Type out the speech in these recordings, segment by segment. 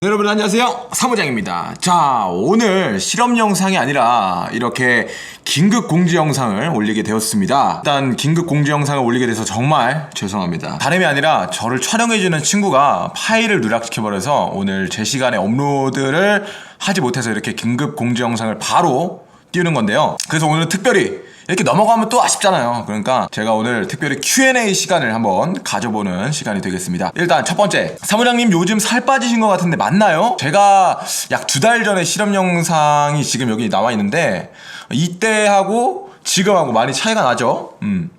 여러분 안녕하세요. 사무장입니다. 자 오늘 실험 영상이 아니라 이렇게 긴급 공지 영상을 올리게 되었습니다. 일단 긴급 공지 영상을 올리게 돼서 정말 죄송합니다. 다름이 아니라 저를 촬영해주는 친구가 파일을 누락시켜버려서 오늘 제 시간에 업로드를 하지 못해서 이렇게 긴급 공지 영상을 바로 띄우는 건데요 그래서 오늘 특별히 이렇게 넘어가면 또 아쉽잖아요. 그러니까 제가 오늘 특별히 Q&A 시간을 한번 가져보는 시간이 되겠습니다. 일단 첫 번째, 사무장님 요즘 살 빠지신 것 같은데 맞나요? 제가 약 두 달 전에 실험 영상이 지금 여기 나와 있는데 이때하고 지금하고 많이 차이가 나죠. 음,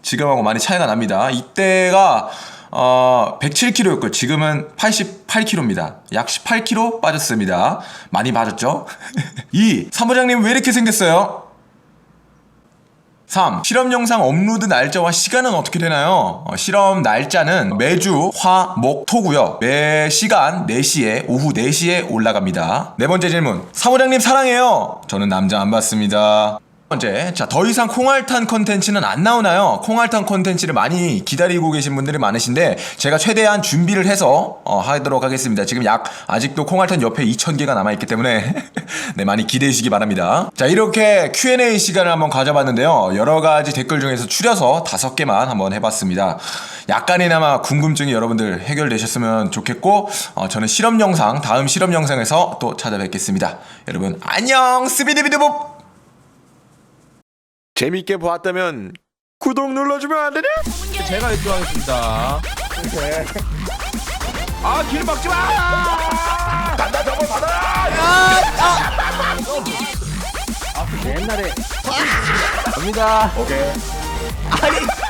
지금하고 많이 차이가 납니다. 이때가 어, 107kg였고 지금은 88kg입니다. 약 18kg 빠졌습니다. 많이 빠졌죠? 2. 사무장님 왜 이렇게 생겼어요? 3. 실험 영상 업로드 날짜와 시간은 어떻게 되나요? 어, 실험 날짜는 매주 화, 목, 토고요. 매 시간 4시에 오후 4시에 올라갑니다. 네 번째 질문. 사무장님 사랑해요. 저는 남자 안 받습니다. 번째, 자, 더 이상 콩알탄 컨텐츠는 안 나오나요? 콩알탄 컨텐츠를 많이 기다리고 계신 분들이 많으신데, 제가 최대한 준비를 해서, 어, 하도록 하겠습니다. 지금 약, 아직도 콩알탄 옆에 2,000개가 남아있기 때문에, 네, 많이 기대해 주시기 바랍니다. 자, 이렇게 Q&A 시간을 한번 가져봤는데요. 여러 가지 댓글 중에서 추려서 다섯 개만 한번 해봤습니다. 약간이나마 궁금증이 여러분들 해결되셨으면 좋겠고, 어, 저는 실험 영상, 다음 실험 영상에서 또 찾아뵙겠습니다. 여러분, 안녕! 스비디비드봅! 재밌게 보았다면 구독 눌러주면 안 되냐? 제가 1등 하겠습니다. 아, 길 막지 마! 간다 저거 받아라! 옛날에. 갑니다. 오케이. 아니,